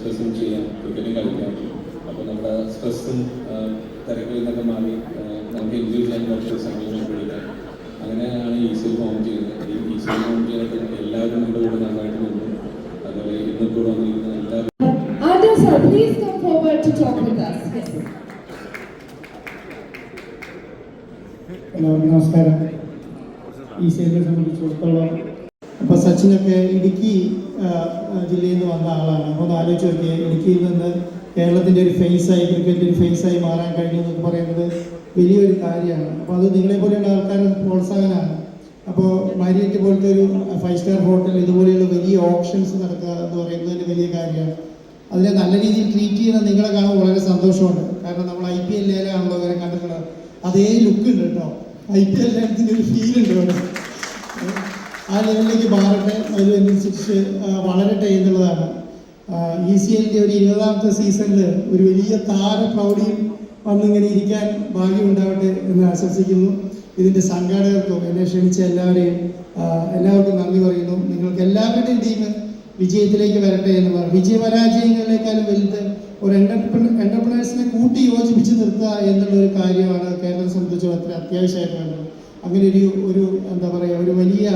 സ്ട്രെസ്സും ചെയ്യാം ക്രിക്കറ്റും കളിക്കാം അപ്പോൾ നമ്മുടെ സ്ട്രെസ്സും തിരക്കിൽ നിന്നൊക്കെ മാറി നമുക്ക് എൻജോയ് ചെയ്യാൻ കുറച്ച് സംഗീതം കണ്ടുപിടിക്കാം അങ്ങനെയാണ് ഈസിൽ ഫോം ചെയ്യുന്നത് ഈ ഈസിൽ ഫോം ചെയ്യാനായിട്ട് എല്ലാവരും നമ്മുടെ കൂടെ നന്നായിട്ട് നിന്നു. അതുപോലെ ഇന്ന് കൂടെ വന്നിരിക്കുന്ന എല്ലാവരും please come forward to talk with us. എല്ലാവർക്കും നമസ്കാരം. ഈ സേവനെ സംബന്ധിച്ചിടത്തോളം അപ്പോൾ സച്ചിനൊക്കെ ഇടുക്കി ജില്ലയിൽ നിന്ന് വന്ന ആളാണ്. അപ്പോൾ ഒന്ന് ആലോചിച്ച് നോക്കിയേ ഇടുക്കിയിൽ നിന്ന് കേരളത്തിന്റെ ഒരു ഫേസായി ക്രിക്കറ്റിന്റെ ഒരു ഫേസായി മാറാൻ കഴിഞ്ഞു എന്നൊക്കെ പറയുന്നത് വലിയൊരു കാര്യമാണ്. അപ്പോൾ അത് നിങ്ങളെ പോലെയുള്ള ആൾക്കാരെ പ്രോത്സാഹനമാണ്. അപ്പോൾ മാരിയറ്റ് പോലത്തെ ഒരു ഫൈവ് സ്റ്റാർ ഹോട്ടൽ ഇതുപോലെയുള്ള വലിയ ഓപ്ഷൻസ് നടക്കുക എന്ന് പറയുന്നത് തന്നെ വലിയ കാര്യമാണ്. അതിനെ നല്ല രീതിയിൽ ട്രീറ്റ് ചെയ്യുന്ന നിങ്ങളെ കാണുമ്പോൾ വളരെ സന്തോഷമുണ്ട്. കാരണം നമ്മൾ ഐ പി എല്ലിലാണല്ലോ ഇവരെ കണ്ടിട്ടുള്ളത്. അതേ ലുക്ക് ഉണ്ട് കേട്ടോ. ഐ പി എല്ലിനകത്തിന്റെ ഒരു ഫീൽ ഉണ്ട് ഇവിടെ ആ ലെവലിലേക്ക് മാറട്ടെ അതിനനുസരിച്ച് വളരട്ടെ എന്നുള്ളതാണ്. ഇ സി എല്ലിന്റെ ഒരു ഇരുപതാമത്തെ സീസണിൽ ഒരു വലിയ താര പ്രൗഢിയും വന്നിങ്ങനെ ഇരിക്കാൻ ഭാഗ്യമുണ്ടാവട്ടെ എന്ന് ആശംസിക്കുന്നു. ഇതിന്റെ സംഘാടകർക്കും എന്നെ ക്ഷണിച്ച എല്ലാവരെയും എല്ലാവർക്കും നന്ദി പറയുന്നു. നിങ്ങൾക്ക് എല്ലാവരുടെയും ടീം വിജയത്തിലേക്ക് വരട്ടെ എന്ന് പറയും വിജയപരാജയങ്ങളെക്കാളും വലുത് ഒരു എന്റർപ്രണ എന്റർപ്രണേഴ്സിനെ കൂട്ടി യോജിപ്പിച്ച് നിർത്തുക എന്നുള്ള ഒരു കാര്യമാണ് കേരളത്തെ സംബന്ധിച്ചിടത്തോളം അത്യാവശ്യമായിട്ട് വേണ്ടത് അങ്ങനെ ഒരു ഒരു എന്താ പറയുക ഒരു വലിയ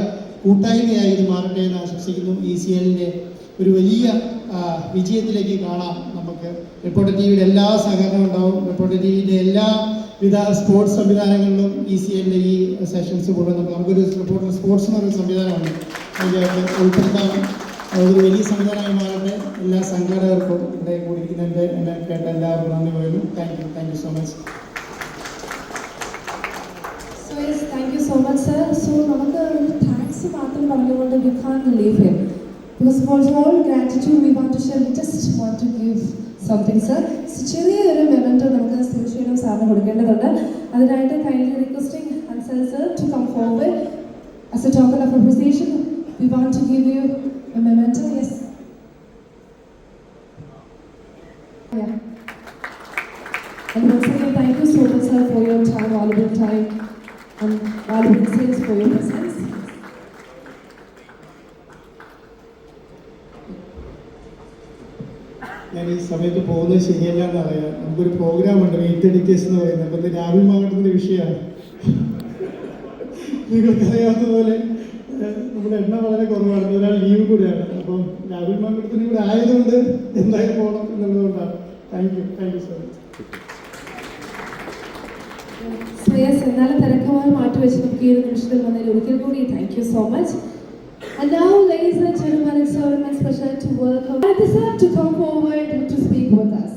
കൂട്ടായ്മയായി ഇത് മാറട്ടെ എന്ന് ആശംസിക്കുന്നു. ഇ സി എല്ലിന്റെ ഒരു വലിയ വിജയത്തിലേക്ക് കാണാം നമുക്ക്. റിപ്പോർട്ടർ ടി വിയുടെ എല്ലാ സഹകരണവും ഉണ്ടാവും. റിപ്പോർട്ടർ ടി വിയുടെ എല്ലാ വിധ സ്പോർട്സ് സംവിധാനങ്ങളിലും ഇ സി എല്ലിന്റെ ഈ സെഷൻസ് മുഴുവൻ നമുക്ക് നമുക്കൊരു റിപ്പോർട്ടർ സ്പോർട്സ് എന്ന് പറയുന്ന സംവിധാനമാണ്. അതിന്റെ ഉൾപ്പെടുത്താം. അതൊരു വലിയ സംവിധാനമായി മാറട്ടെ. എല്ലാ സംഘാടകർക്കും ഇവിടെ കൂടിയിരിക്കുന്നതിന്റെ എന്നെ കേട്ട എല്ലാവർക്കും നന്ദി പറയുന്നു. Thank you thank you so much so much, sir. So നമുക്ക് ഒരു താങ്ക്സ് മാത്രം പറഞ്ഞുകൊണ്ട് we can't leave him. Because for all gratitude we want to share, we just want to give something, sir. So ചെറിയൊരു memento നമുക്ക് തീർച്ചയായിട്ടും സാറിന് കൊടുക്കേണ്ടതുണ്ട് അതിനായിട്ട് kindly requesting Ansel sir to come forward. As a token of appreciation, we want to give you a memento. Yes. Yeah. And once again, thank you so much, sir, for your time, valuable time, and valuable insights for your presence. ഞാൻ ഈ സമയത്ത് പോകുന്നത് ശരിയല്ല എന്നറിയാം നമുക്കൊരു programme ഉണ്ട് wait editors എന്ന് പറയുന്നത്. അപ്പം രാഹുൽ മാങ്ങട്ടത്തിന്റെ വിഷയമാണ്. നിങ്ങൾക്കറിയാവുന്ന പോലെ നമ്മുടെ എണ്ണ വളരെ കുറവാണ്. ഒരാൾ ലീവ് കൂടെയാണ്. അപ്പം രാഹുൽ മാങ്ങട്ടത്തിന് കൂടെ ആയതുകൊണ്ട് എന്തായാലും പോകണം എന്നുള്ളതുകൊണ്ടാണ്. Thank you thank you so much Shreyas എന്നാലും തിരക്കുമായി മാറ്റി വെച്ച് നമുക്ക് ഈ ഒരു നിമിഷത്തിൽ വന്നതിൽ ഒരിക്കൽ കൂടി thank you so much And now, ladies and gentlemen, it's our special to welcome. I sir to come forward botas.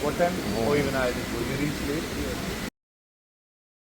What time? Oh, even I did. Will you reach late? Yeah.